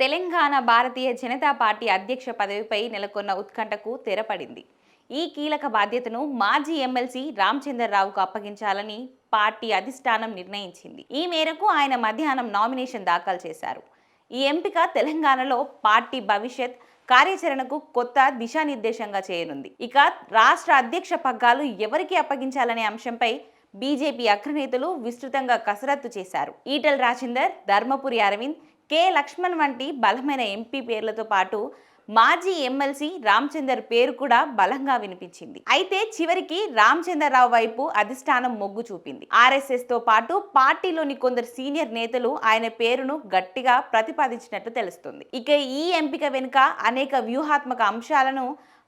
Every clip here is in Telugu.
తెలంగాణ భారతీయ జనతా పార్టీ అధ్యక్ష పదవిపై నెలకొన్న ఉత్కంఠకు తెరపడింది. ఈ కీలక బాధ్యతను మాజీ ఎమ్మెల్సీ రామచంద్రరావుకు అప్పగించాలని పార్టీ అధిష్టానం నిర్ణయించింది. ఈ మేరకు ఆయన మధ్యాహ్నం నామినేషన్ దాఖలు చేశారు. ఈ ఎంపిక తెలంగాణలో పార్టీ భవిష్యత్ కార్యాచరణకు కొత్త దిశానిర్దేశంగా చేయనుంది. ఇక రాష్ట్ర అధ్యక్ష పగ్గాలు ఎవరికి అప్పగించాలనే అంశంపై బీజేపీ అగ్రనేతలు విస్తృతంగా కసరత్తు చేశారు. ఈటల్ రాజేందర్ ధర్మపురి అరవింద్ కె. లక్ష్మణ్ వంటి బలమైన ఎంపీ పేర్లతో పాటు మాజీ ఎమ్మెల్సీ రామచందర్ పేరు కూడా బలంగా వినిపించింది. అయితే చివరికి రామచంద్రరావు వైపు అధిష్టానం మొగ్గు చూపింది. ఆర్ఎస్ఎస్తో పాటు పార్టీలోని కొందరు సీనియర్ నేతలు ఆయన పేరును గట్టిగా ప్రతిపాదించినట్లు తెలుస్తుంది. ఇక ఈ ఎంపిక వెనుక అనేక వ్యూహాత్మక అంశాలను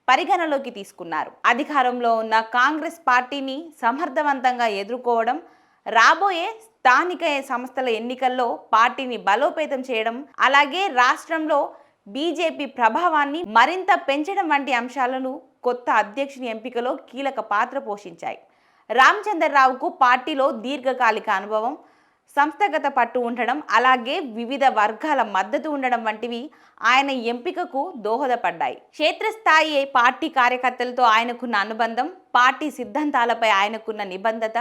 పరిగణలోకి తీసుకున్నారు. అధికారంలో ఉన్న కాంగ్రెస్ పార్టీని సమర్థవంతంగా ఎదుర్కోవడం రాబోయే స్థానిక సంస్థల ఎన్నికల్లో పార్టీని బలోపేతం చేయడం అలాగే రాష్ట్రంలో బీజేపీ ప్రభావాన్ని మరింత పెంచడం వంటి అంశాలను కొత్త అధ్యక్షుని ఎంపికలో కీలక పాత్ర పోషించాయి. రామచంద్రరావుకు పార్టీలో దీర్ఘకాలిక అనుభవం సంస్థగత పట్టు ఉండడం అలాగే వివిధ వర్గాల మద్దతు ఉండడం వంటివి ఆయన ఎంపికకు దోహదపడ్డాయి. క్షేత్రస్థాయి పార్టీ కార్యకర్తలతో ఆయనకున్న అనుబంధం పార్టీ సిద్ధాంతాలపై ఆయనకున్న నిబంధత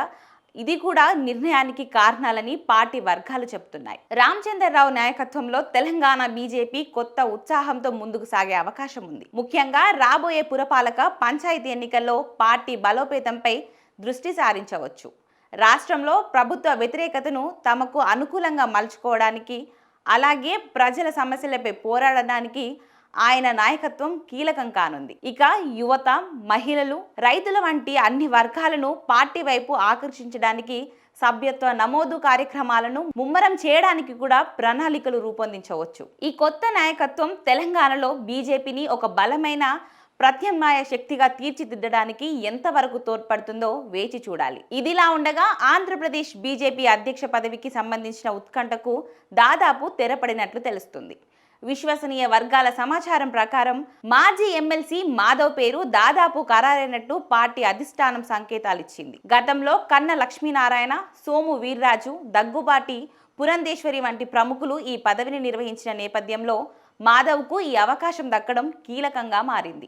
ఇది కూడా నిర్ణయానికి కారణాలని పార్టీ వర్గాలు చెబుతున్నాయి. రామచంద్రరావు నాయకత్వంలో తెలంగాణ బీజేపీ కొత్త ఉత్సాహంతో ముందుకు సాగే అవకాశం ఉంది. ముఖ్యంగా రాబోయే పురపాలక పంచాయతీ ఎన్నికల్లో పార్టీ బలోపేతంపై దృష్టి సారించవచ్చు. రాష్ట్రంలో ప్రభుత్వ వ్యతిరేకతను తమకు అనుకూలంగా మలుచుకోవడానికి అలాగే ప్రజల సమస్యలపై పోరాడడానికి ఆయన నాయకత్వం కీలకం కానుంది. ఇక యువత మహిళలు రైతుల వంటి అన్ని వర్గాలను పార్టీ వైపు ఆకర్షించడానికి సభ్యత్వ నమోదు కార్యక్రమాలను ముమ్మరం చేయడానికి కూడా ప్రణాళికలు రూపొందించవచ్చు. ఈ కొత్త నాయకత్వం తెలంగాణలో బీజేపీని ఒక బలమైన ప్రత్యామ్నాయ శక్తిగా తీర్చిదిద్దడానికి ఎంతవరకు తోడ్పడుతుందో వేచి చూడాలి. ఇదిలా ఉండగా ఆంధ్రప్రదేశ్ బీజేపీ అధ్యక్ష పదవికి సంబంధించిన ఉత్కంఠకు దాదాపు తెరపడినట్లు తెలుస్తుంది. విశ్వసనీయ వర్గాల సమాచారం ప్రకారం మాజీ ఎమ్మెల్సీ మాధవ్ పేరు దాదాపు ఖరారైనట్టు పార్టీ అధిష్టానం సంకేతాలిచ్చింది. గతంలో కన్న లక్ష్మీనారాయణ సోము వీర్రాజు దగ్గుబాటి పురంధేశ్వరి వంటి ప్రముఖులు ఈ పదవిని నిర్వహించిన నేపథ్యంలో మాధవ్కు ఈ అవకాశం దక్కడం కీలకంగా మారింది.